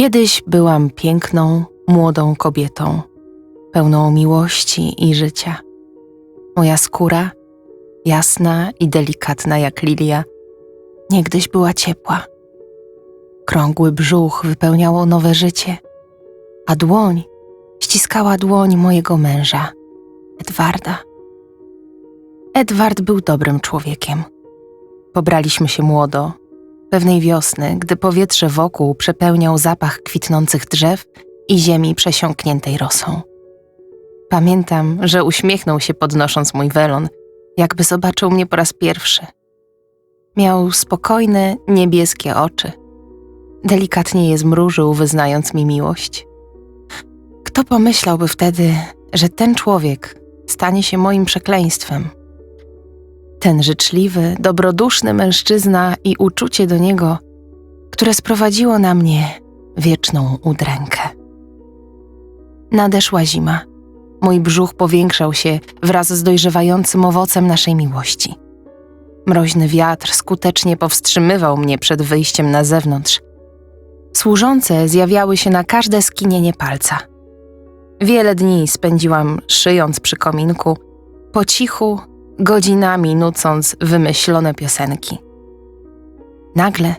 Kiedyś byłam piękną, młodą kobietą, pełną miłości i życia. Moja skóra, jasna i delikatna jak lilia, niegdyś była ciepła. Krągły brzuch wypełniało nowe życie, a dłoń ściskała dłoń mojego męża, Edwarda. Edward był dobrym człowiekiem. Pobraliśmy się młodo, pewnej wiosny, gdy powietrze wokół przepełniał zapach kwitnących drzew i ziemi przesiąkniętej rosą. Pamiętam, że uśmiechnął się podnosząc mój welon, jakby zobaczył mnie po raz pierwszy. Miał spokojne, niebieskie oczy. Delikatnie je zmrużył, wyznając mi miłość. Kto pomyślałby wtedy, że ten człowiek stanie się moim przekleństwem? Ten życzliwy, dobroduszny mężczyzna i uczucie do niego, które sprowadziło na mnie wieczną udrękę. Nadeszła zima. Mój brzuch powiększał się wraz z dojrzewającym owocem naszej miłości. Mroźny wiatr skutecznie powstrzymywał mnie przed wyjściem na zewnątrz. Służące zjawiały się na każde skinienie palca. Wiele dni spędziłam szyjąc przy kominku, po cichu, godzinami nucąc wymyślone piosenki. Nagle,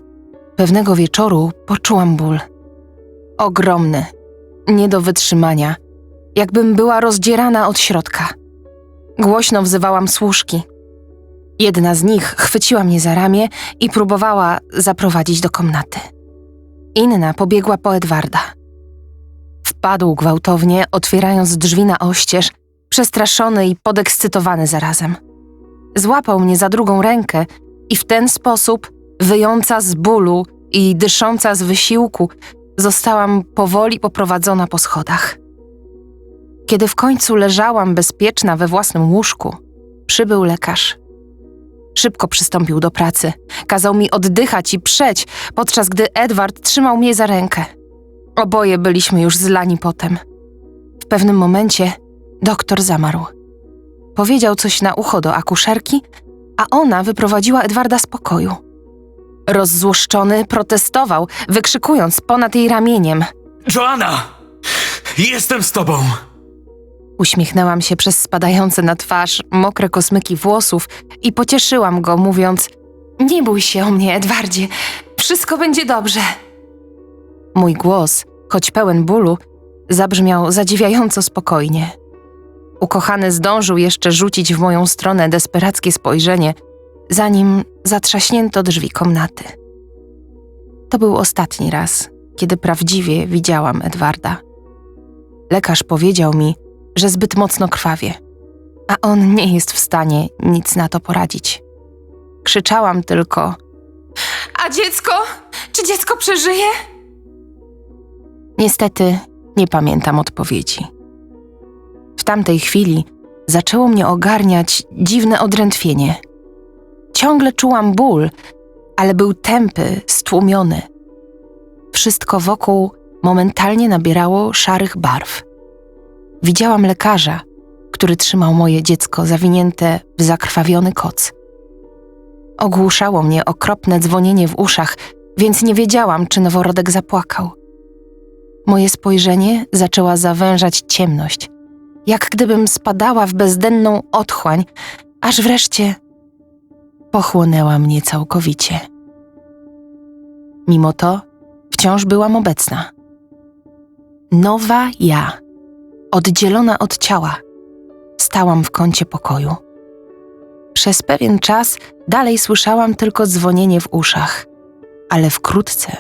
pewnego wieczoru, poczułam ból. Ogromny, nie do wytrzymania, jakbym była rozdzierana od środka. Głośno wzywałam służki. Jedna z nich chwyciła mnie za ramię i próbowała zaprowadzić do komnaty. Inna pobiegła po Edwarda. Wpadł gwałtownie, otwierając drzwi na oścież, przestraszony i podekscytowany zarazem. Złapał mnie za drugą rękę i w ten sposób, wyjąca z bólu i dysząca z wysiłku, zostałam powoli poprowadzona po schodach. Kiedy w końcu leżałam bezpieczna we własnym łóżku, przybył lekarz. Szybko przystąpił do pracy, kazał mi oddychać i przeć, podczas gdy Edward trzymał mnie za rękę. Oboje byliśmy już zlani potem. W pewnym momencie doktor zamarł. Powiedział coś na ucho do akuszerki, a ona wyprowadziła Edwarda z pokoju. Rozzłoszczony protestował, wykrzykując ponad jej ramieniem. Joanna! Jestem z tobą! Uśmiechnęłam się przez spadające na twarz mokre kosmyki włosów i pocieszyłam go, mówiąc: Nie bój się o mnie, Edwardzie, wszystko będzie dobrze. Mój głos, choć pełen bólu, zabrzmiał zadziwiająco spokojnie. Ukochany zdążył jeszcze rzucić w moją stronę desperackie spojrzenie, zanim zatrzaśnięto drzwi komnaty. To był ostatni raz, kiedy prawdziwie widziałam Edwarda. Lekarz powiedział mi, że zbyt mocno krwawie, a on nie jest w stanie nic na to poradzić. Krzyczałam tylko: A dziecko? Czy dziecko przeżyje? Niestety nie pamiętam odpowiedzi. W tamtej chwili zaczęło mnie ogarniać dziwne odrętwienie. Ciągle czułam ból, ale był tępy, stłumiony. Wszystko wokół momentalnie nabierało szarych barw. Widziałam lekarza, który trzymał moje dziecko zawinięte w zakrwawiony koc. Ogłuszało mnie okropne dzwonienie w uszach, więc nie wiedziałam, czy noworodek zapłakał. Moje spojrzenie zaczęła zawężać ciemność, jak gdybym spadała w bezdenną otchłań, aż wreszcie pochłonęła mnie całkowicie. Mimo to wciąż byłam obecna. Nowa ja, oddzielona od ciała, stałam w kącie pokoju. Przez pewien czas dalej słyszałam tylko dzwonienie w uszach, ale wkrótce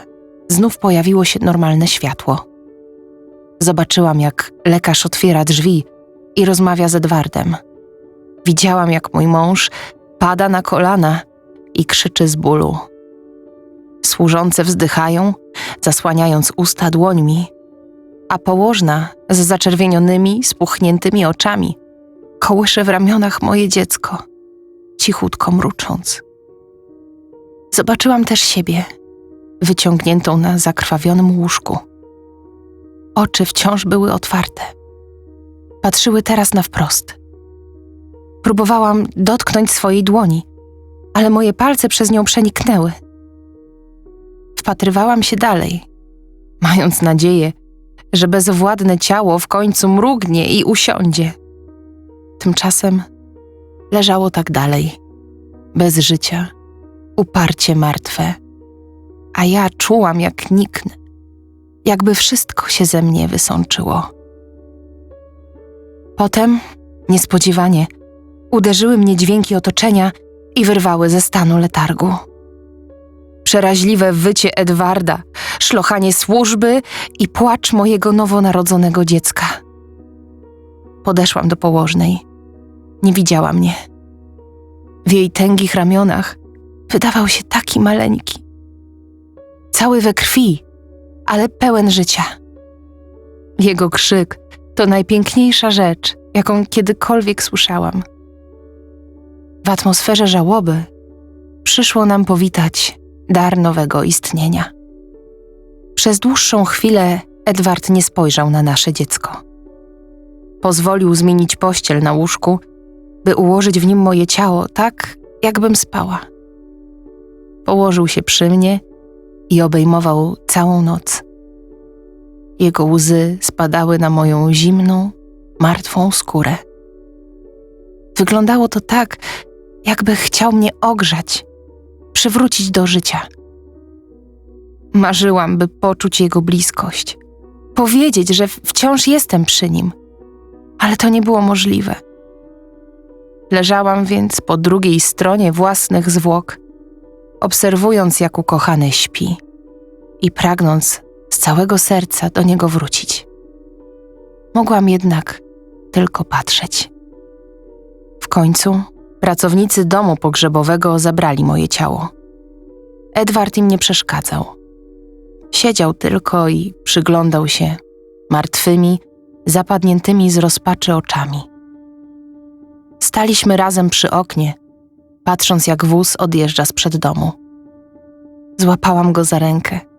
znów pojawiło się normalne światło. Zobaczyłam, jak lekarz otwiera drzwi i rozmawia z Edwardem. Widziałam, jak mój mąż pada na kolana i krzyczy z bólu. Służące wzdychają, zasłaniając usta dłońmi, a położna z zaczerwienionymi, spuchniętymi oczami kołysze w ramionach moje dziecko, cichutko mrucząc. Zobaczyłam też siebie, wyciągniętą na zakrwawionym łóżku. Oczy wciąż były otwarte. Patrzyły teraz na wprost. Próbowałam dotknąć swojej dłoni, ale moje palce przez nią przeniknęły. Wpatrywałam się dalej, mając nadzieję, że bezwładne ciało w końcu mrugnie i usiądzie. Tymczasem leżało tak dalej, bez życia, uparcie martwe, a ja czułam jak niknę, jakby wszystko się ze mnie wysączyło. Potem, niespodziewanie, uderzyły mnie dźwięki otoczenia i wyrwały ze stanu letargu. Przeraźliwe wycie Edwarda, szlochanie służby i płacz mojego nowonarodzonego dziecka. Podeszłam do położnej. Nie widziała mnie. W jej tęgich ramionach wydawał się taki maleńki. Cały we krwi, ale pełen życia. Jego krzyk to najpiękniejsza rzecz, jaką kiedykolwiek słyszałam. W atmosferze żałoby przyszło nam powitać dar nowego istnienia. Przez dłuższą chwilę Edward nie spojrzał na nasze dziecko. Pozwolił zmienić pościel na łóżku, by ułożyć w nim moje ciało tak, jakbym spała. Położył się przy mnie i obejmował całą noc. Jego łzy spadały na moją zimną, martwą skórę. Wyglądało to tak, jakby chciał mnie ogrzać, przywrócić do życia. Marzyłam, by poczuć jego bliskość, powiedzieć, że wciąż jestem przy nim, ale to nie było możliwe. Leżałam więc po drugiej stronie własnych zwłok, obserwując, jak ukochany śpi i pragnąc z całego serca do niego wrócić. Mogłam jednak tylko patrzeć. W końcu pracownicy domu pogrzebowego zabrali moje ciało. Edward im nie przeszkadzał. Siedział tylko i przyglądał się martwymi, zapadniętymi z rozpaczy oczami. Staliśmy razem przy oknie, patrząc jak wóz odjeżdża sprzed domu. Złapałam go za rękę.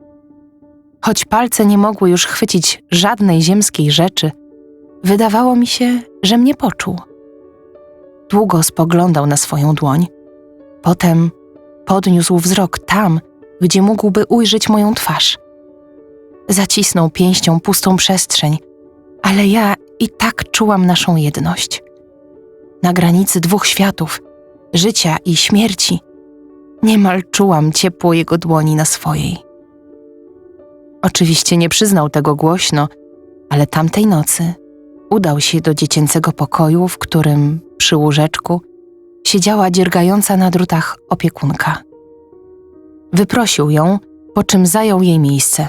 Choć palce nie mogły już chwycić żadnej ziemskiej rzeczy, wydawało mi się, że mnie poczuł. Długo spoglądał na swoją dłoń. Potem podniósł wzrok tam, gdzie mógłby ujrzeć moją twarz. Zacisnął pięścią pustą przestrzeń, ale ja i tak czułam naszą jedność. Na granicy dwóch światów, życia i śmierci, niemal czułam ciepło jego dłoni na swojej. Oczywiście nie przyznał tego głośno, ale tamtej nocy udał się do dziecięcego pokoju, w którym przy łóżeczku siedziała dziergająca na drutach opiekunka. Wyprosił ją, po czym zajął jej miejsce.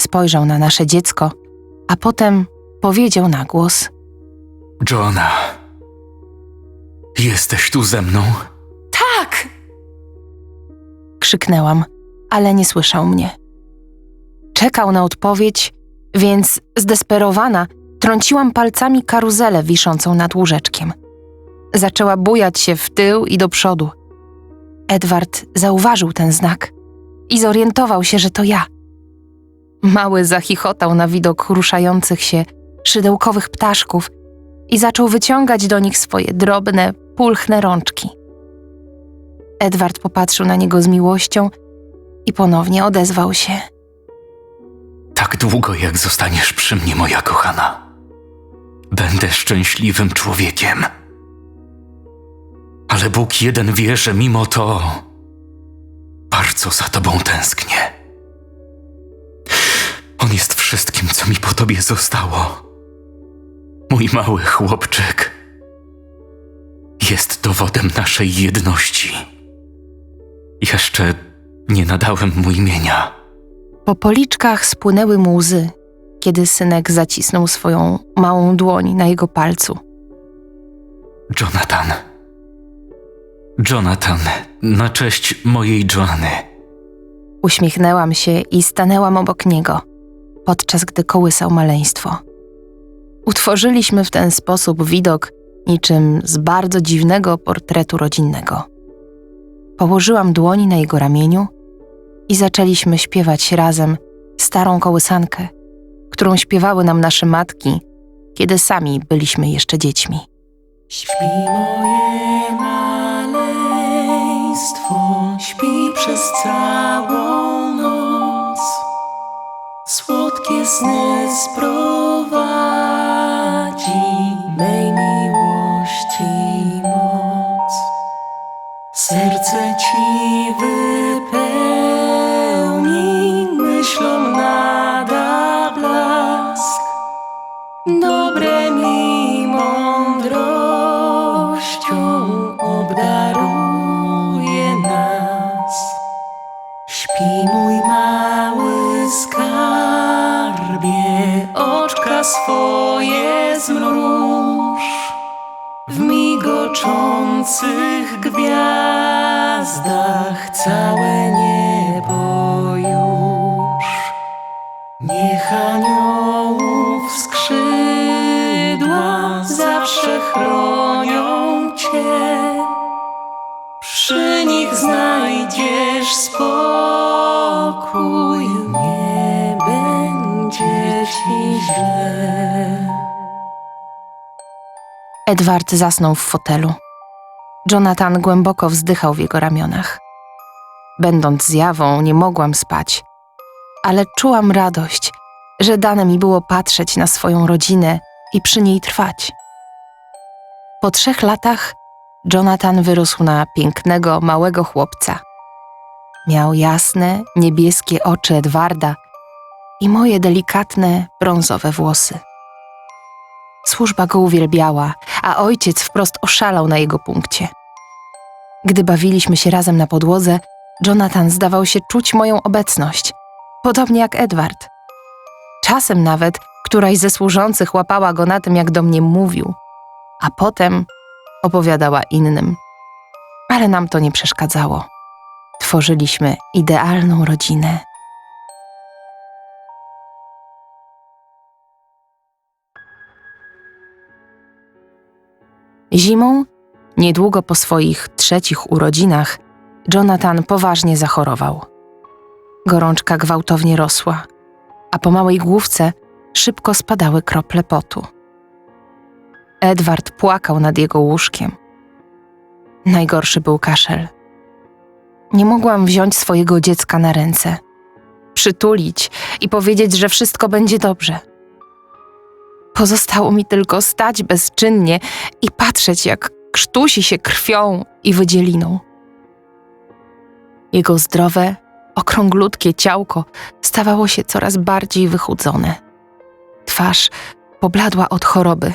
Spojrzał na nasze dziecko, a potem powiedział na głos: Joanna. Jesteś tu ze mną? Tak! Krzyknęłam, ale nie słyszał mnie. Czekał na odpowiedź, więc zdesperowana trąciłam palcami karuzelę wiszącą nad łóżeczkiem. Zaczęła bujać się w tył i do przodu. Edward zauważył ten znak i zorientował się, że to ja. Mały zachichotał na widok ruszających się szydełkowych ptaszków i zaczął wyciągać do nich swoje drobne, pulchne rączki. Edward popatrzył na niego z miłością i ponownie odezwał się. Długo, jak zostaniesz przy mnie, moja kochana. Będę szczęśliwym człowiekiem. Ale Bóg jeden wie, że mimo to bardzo za tobą tęsknię. On jest wszystkim, co mi po tobie zostało. Mój mały chłopczyk jest dowodem naszej jedności. Jeszcze nie nadałem mu imienia. Po policzkach spłynęły mu łzy, kiedy synek zacisnął swoją małą dłoń na jego palcu. Jonathan. Jonathan, na cześć mojej Joanny. Uśmiechnęłam się i stanęłam obok niego, podczas gdy kołysał maleństwo. Utworzyliśmy w ten sposób widok niczym z bardzo dziwnego portretu rodzinnego. Położyłam dłoni na jego ramieniu i zaczęliśmy śpiewać razem starą kołysankę, którą śpiewały nam nasze matki, kiedy sami byliśmy jeszcze dziećmi. Śpi moje maleństwo, śpi przez całą noc. słodkie sny sprowadzi mej miłości moc. Serce ci wypełni myślą Edward zasnął w fotelu. Jonathan głęboko wzdychał w jego ramionach. Będąc zjawą, nie mogłam spać, ale czułam radość, że dane mi było patrzeć na swoją rodzinę i przy niej trwać. Po trzech latach Jonathan wyrósł na pięknego, małego chłopca. Miał jasne, niebieskie oczy Edwarda i moje delikatne, brązowe włosy. Służba go uwielbiała, a ojciec wprost oszalał na jego punkcie. Gdy bawiliśmy się razem na podłodze, Jonathan zdawał się czuć moją obecność, podobnie jak Edward. Czasem nawet któraś ze służących łapała go na tym, jak do mnie mówił, a potem opowiadała innym. Ale nam to nie przeszkadzało. Tworzyliśmy idealną rodzinę. Zimą, niedługo po swoich trzecich urodzinach, Jonathan poważnie zachorował. Gorączka gwałtownie rosła, a po małej główce szybko spadały krople potu. Edward płakał nad jego łóżkiem. Najgorszy był kaszel. Nie mogłam wziąć swojego dziecka na ręce, przytulić i powiedzieć, że wszystko będzie dobrze. Pozostało mi tylko stać bezczynnie i patrzeć, jak krztusi się krwią i wydzieliną. Jego zdrowe, okrąglutkie ciałko stawało się coraz bardziej wychudzone. Twarz pobladła od choroby.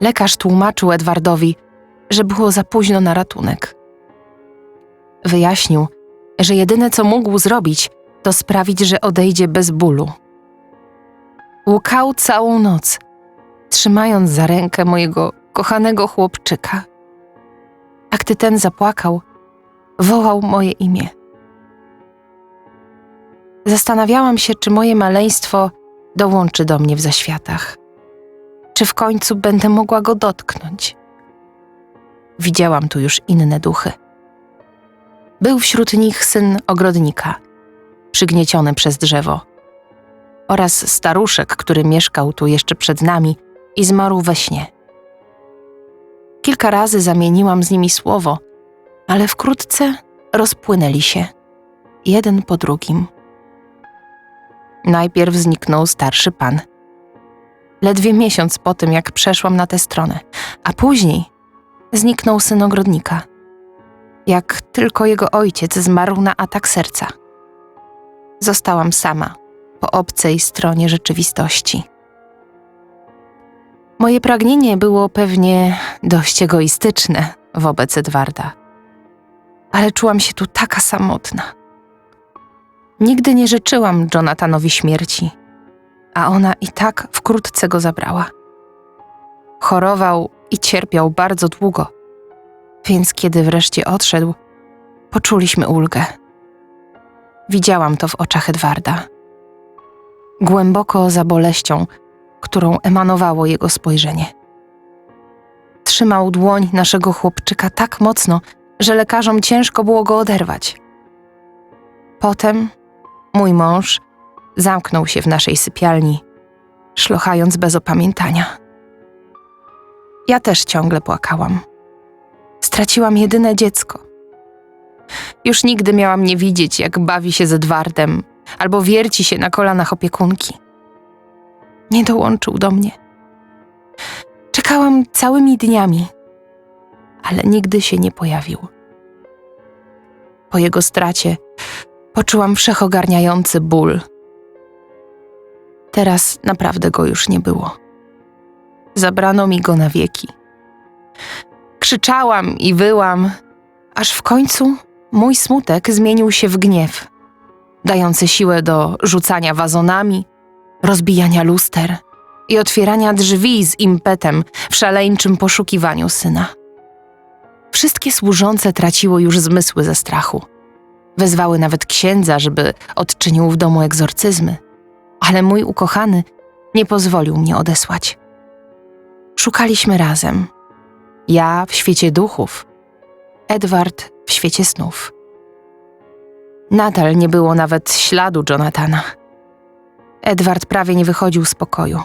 Lekarz tłumaczył Edwardowi, że było za późno na ratunek. Wyjaśnił, że jedyne co mógł zrobić, to sprawić, że odejdzie bez bólu. Łukał całą noc, trzymając za rękę mojego kochanego chłopczyka. A gdy ten zapłakał, wołał moje imię. Zastanawiałam się, czy moje maleństwo dołączy do mnie w zaświatach. Czy w końcu będę mogła go dotknąć? Widziałam tu już inne duchy. Był wśród nich syn ogrodnika, przygnieciony przez drzewo, oraz staruszek, który mieszkał tu jeszcze przed nami i zmarł we śnie. Kilka razy zamieniłam z nimi słowo, ale wkrótce rozpłynęli się, jeden po drugim. Najpierw zniknął starszy pan. Ledwie miesiąc po tym, jak przeszłam na tę stronę, a później zniknął syn ogrodnika. Jak tylko jego ojciec zmarł na atak serca. Zostałam sama po obcej stronie rzeczywistości. Moje pragnienie było pewnie dość egoistyczne wobec Edwarda, ale czułam się tu taka samotna. Nigdy nie życzyłam Jonathanowi śmierci, a ona i tak wkrótce go zabrała. Chorował i cierpiał bardzo długo, więc kiedy wreszcie odszedł, poczuliśmy ulgę. Widziałam to w oczach Edwarda. Głęboko za boleścią, którą emanowało jego spojrzenie. Trzymał dłoń naszego chłopczyka tak mocno, że lekarzom ciężko było go oderwać. Potem mój mąż zamknął się w naszej sypialni, szlochając bez opamiętania. Ja też ciągle płakałam. Straciłam jedyne dziecko. Już nigdy miałam nie widzieć, jak bawi się z Edwardem, albo wierci się na kolanach opiekunki. Nie dołączył do mnie. Czekałam całymi dniami, ale nigdy się nie pojawił. Po jego stracie poczułam wszechogarniający ból. Teraz naprawdę go już nie było. Zabrano mi go na wieki. Krzyczałam i wyłam, aż w końcu mój smutek zmienił się w gniew, dający siłę do rzucania wazonami, rozbijania luster i otwierania drzwi z impetem w szaleńczym poszukiwaniu syna. Wszystkie służące traciło już zmysły ze strachu. Wezwały nawet księdza, żeby odczynił w domu egzorcyzmy, ale mój ukochany nie pozwolił mnie odesłać. Szukaliśmy razem. Ja w świecie duchów, Edward w świecie snów. Nadal nie było nawet śladu Jonathana. Edward prawie nie wychodził z pokoju.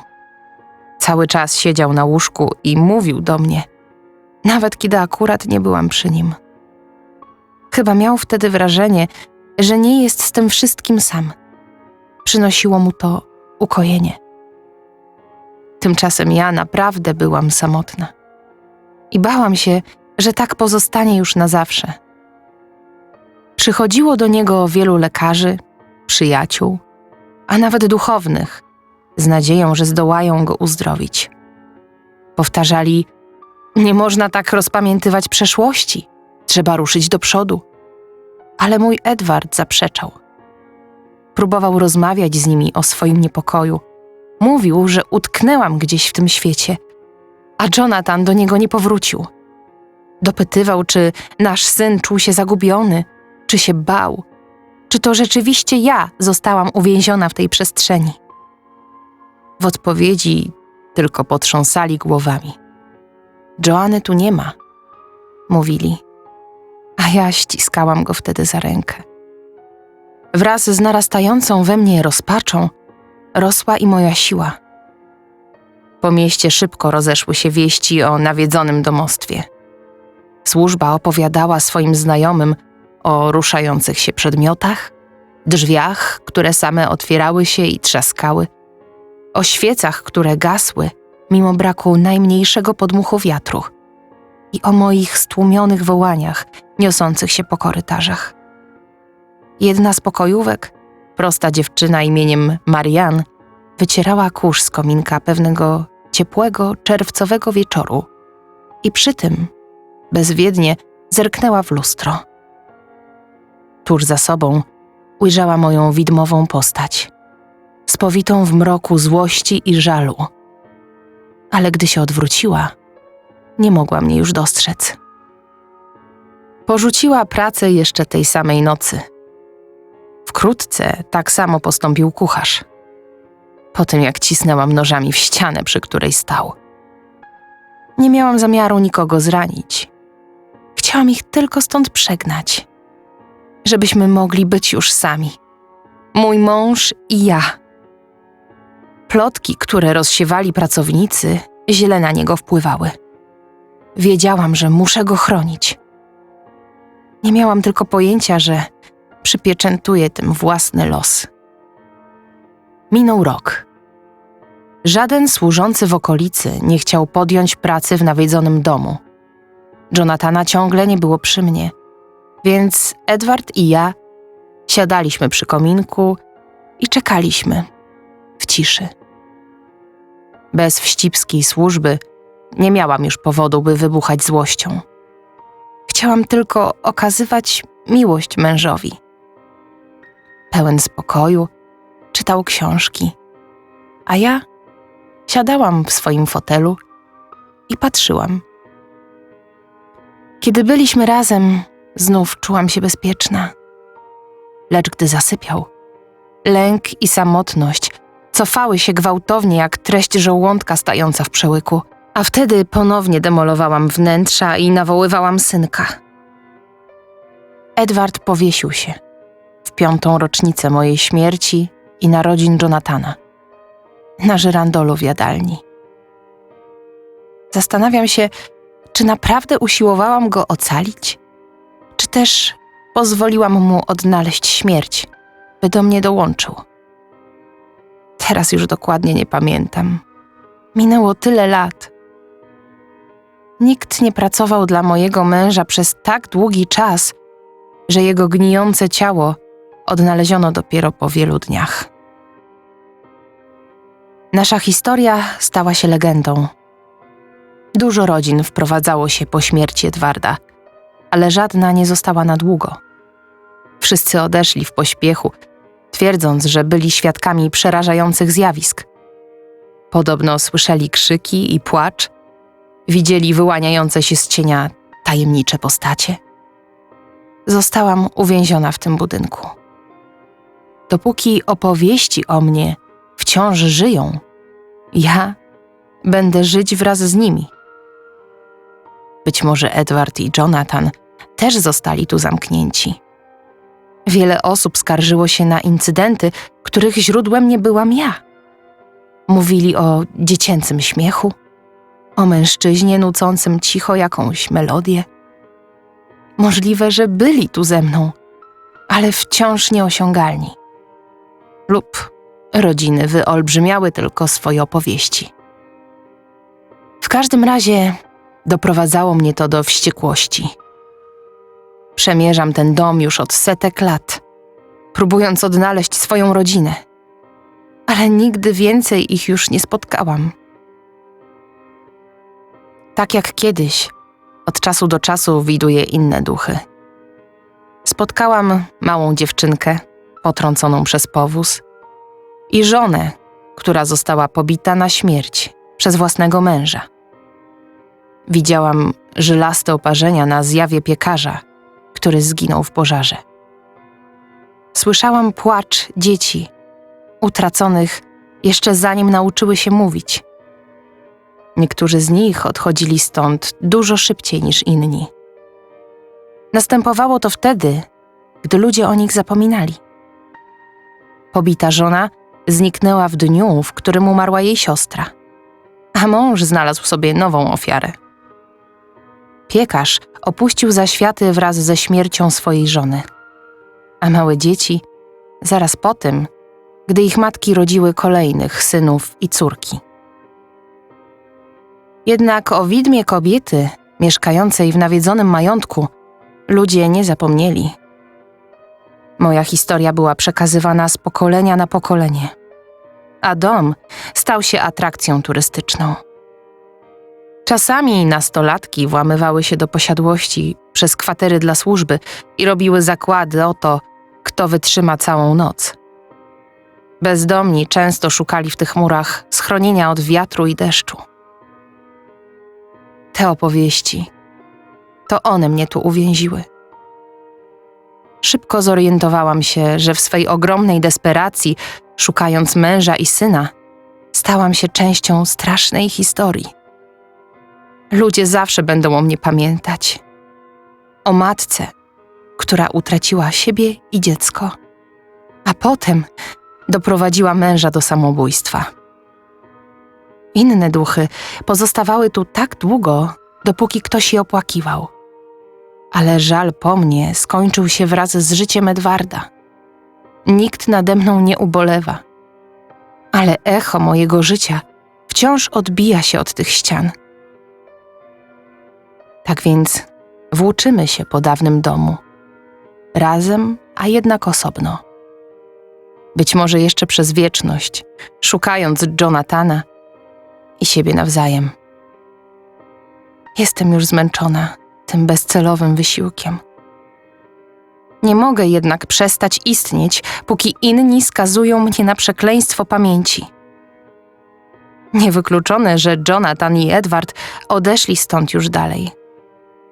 Cały czas siedział na łóżku i mówił do mnie, nawet kiedy akurat nie byłam przy nim. Chyba miał wtedy wrażenie, że nie jest z tym wszystkim sam. Przynosiło mu to ukojenie. Tymczasem ja naprawdę byłam samotna. I bałam się, że tak pozostanie już na zawsze. Przychodziło do niego wielu lekarzy, przyjaciół, a nawet duchownych, z nadzieją, że zdołają go uzdrowić. Powtarzali: Nie można tak rozpamiętywać przeszłości, trzeba ruszyć do przodu. Ale mój Edward zaprzeczał. Próbował rozmawiać z nimi o swoim niepokoju. Mówił, że utknęłam gdzieś w tym świecie, a Jonathan do niego nie powrócił. Dopytywał, czy nasz syn czuł się zagubiony, czy się bał, czy to rzeczywiście ja zostałam uwięziona w tej przestrzeni. W odpowiedzi tylko potrząsali głowami. Joanny tu nie ma, mówili, a ja ściskałam go wtedy za rękę. Wraz z narastającą we mnie rozpaczą rosła i moja siła. Po mieście szybko rozeszły się wieści o nawiedzonym domostwie. Służba opowiadała swoim znajomym o ruszających się przedmiotach, drzwiach, które same otwierały się i trzaskały, o świecach, które gasły mimo braku najmniejszego podmuchu wiatru i o moich stłumionych wołaniach niosących się po korytarzach. Jedna z pokojówek, prosta dziewczyna imieniem Marianne, wycierała kurz z kominka pewnego ciepłego, czerwcowego wieczoru i przy tym bezwiednie zerknęła w lustro. Tuż za sobą ujrzała moją widmową postać, spowitą w mroku złości i żalu. Ale gdy się odwróciła, nie mogła mnie już dostrzec. Porzuciła pracę jeszcze tej samej nocy. Wkrótce tak samo postąpił kucharz. Po tym, jak cisnęłam nożami w ścianę, przy której stał. Nie miałam zamiaru nikogo zranić. Chciałam ich tylko stąd przegnać, żebyśmy mogli być już sami. Mój mąż i ja. Plotki, które rozsiewali pracownicy, źle na niego wpływały. Wiedziałam, że muszę go chronić. Nie miałam tylko pojęcia, że przypieczętuję tym własny los. Minął rok. Żaden służący w okolicy nie chciał podjąć pracy w nawiedzonym domu. Jonathana ciągle nie było przy mnie, więc Edward i ja siadaliśmy przy kominku i czekaliśmy w ciszy. Bez wścibskiej służby nie miałam już powodu, by wybuchać złością. Chciałam tylko okazywać miłość mężowi. Pełen spokoju, czytał książki, a ja siadałam w swoim fotelu i patrzyłam. Kiedy byliśmy razem, znów czułam się bezpieczna. Lecz gdy zasypiał, lęk i samotność cofały się gwałtownie jak treść żołądka stająca w przełyku, a wtedy ponownie demolowałam wnętrza i nawoływałam synka. Edward powiesił się w piątą rocznicę mojej śmierci i narodzin Jonathana na żyrandolu w jadalni. Zastanawiam się, czy naprawdę usiłowałam go ocalić, czy też pozwoliłam mu odnaleźć śmierć, by do mnie dołączył. Teraz już dokładnie nie pamiętam. Minęło tyle lat. Nikt nie pracował dla mojego męża przez tak długi czas, że jego gnijące ciało odnaleziono dopiero po wielu dniach. Nasza historia stała się legendą. Dużo rodzin wprowadzało się po śmierci Edwarda, ale żadna nie została na długo. Wszyscy odeszli w pośpiechu, twierdząc, że byli świadkami przerażających zjawisk. Podobno słyszeli krzyki i płacz, widzieli wyłaniające się z cienia tajemnicze postacie. Zostałam uwięziona w tym budynku. Dopóki opowieści o mnie wciąż żyją, ja będę żyć wraz z nimi. Być może Edward i Jonathan też zostali tu zamknięci. Wiele osób skarżyło się na incydenty, których źródłem nie byłam ja. Mówili o dziecięcym śmiechu, o mężczyźnie nucącym cicho jakąś melodię. Możliwe, że byli tu ze mną, ale wciąż nieosiągalni. Lub rodziny wyolbrzymiały tylko swoje opowieści. W każdym razie doprowadzało mnie to do wściekłości. Przemierzam ten dom już od setek lat, próbując odnaleźć swoją rodzinę, ale nigdy więcej ich już nie spotkałam. Tak jak kiedyś, od czasu do czasu widuję inne duchy. Spotkałam małą dziewczynkę, potrąconą przez powóz, i żonę, która została pobita na śmierć przez własnego męża. Widziałam żylaste oparzenia na zjawie piekarza, który zginął w pożarze. Słyszałam płacz dzieci, utraconych jeszcze zanim nauczyły się mówić. Niektórzy z nich odchodzili stąd dużo szybciej niż inni. Następowało to wtedy, gdy ludzie o nich zapominali. Pobita żona zniknęła w dniu, w którym umarła jej siostra, a mąż znalazł sobie nową ofiarę. Piekarz opuścił zaświaty wraz ze śmiercią swojej żony, a małe dzieci zaraz po tym, gdy ich matki rodziły kolejnych synów i córki. Jednak o widmie kobiety mieszkającej w nawiedzonym majątku ludzie nie zapomnieli. Moja historia była przekazywana z pokolenia na pokolenie, a dom stał się atrakcją turystyczną. Czasami nastolatki włamywały się do posiadłości przez kwatery dla służby i robiły zakłady o to, kto wytrzyma całą noc. Bezdomni często szukali w tych murach schronienia od wiatru i deszczu. Te opowieści to one mnie tu uwięziły. Szybko zorientowałam się, że w swej ogromnej desperacji, szukając męża i syna, stałam się częścią strasznej historii. Ludzie zawsze będą o mnie pamiętać. O matce, która utraciła siebie i dziecko, a potem doprowadziła męża do samobójstwa. Inne duchy pozostawały tu tak długo, dopóki ktoś je opłakiwał. Ale żal po mnie skończył się wraz z życiem Edwarda. Nikt nade mną nie ubolewa, ale echo mojego życia wciąż odbija się od tych ścian. Tak więc włóczymy się po dawnym domu, razem, a jednak osobno. Być może jeszcze przez wieczność, szukając Jonathana i siebie nawzajem. Jestem już zmęczona tym bezcelowym wysiłkiem. Nie mogę jednak przestać istnieć, póki inni skazują mnie na przekleństwo pamięci. Niewykluczone, że Jonathan i Edward odeszli stąd już dalej.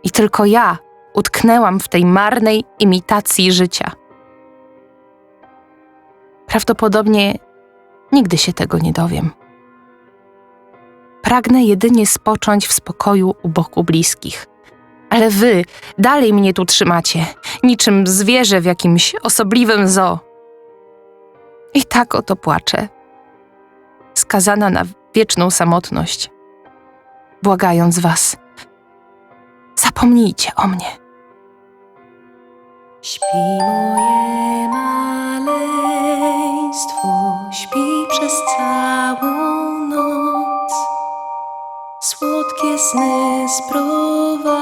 I tylko ja utknęłam w tej marnej imitacji życia. Prawdopodobnie nigdy się tego nie dowiem. Pragnę jedynie spocząć w spokoju u boku bliskich. Ale wy dalej mnie tu trzymacie, niczym zwierzę w jakimś osobliwym zoo. I tak oto płaczę, skazana na wieczną samotność, błagając was, zapomnijcie o mnie. Śpi moje maleństwo, śpi przez całą noc. Słodkie sny sprowadzi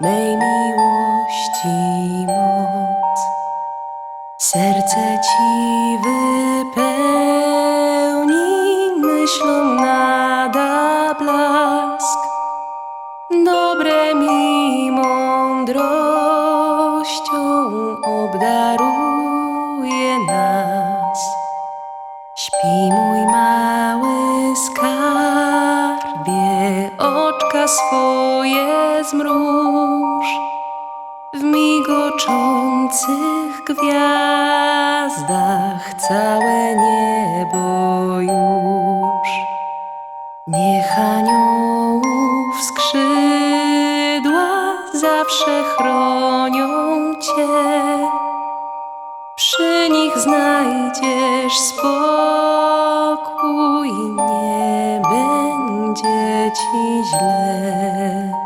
mej miłości moc. Serce ci wypełni swoje zmruż. W migoczących gwiazdach całe niebo już. Niech aniołów skrzydła zawsze chronią Cię. Przy nich znajdziesz spokój, nie będzie Ci źle.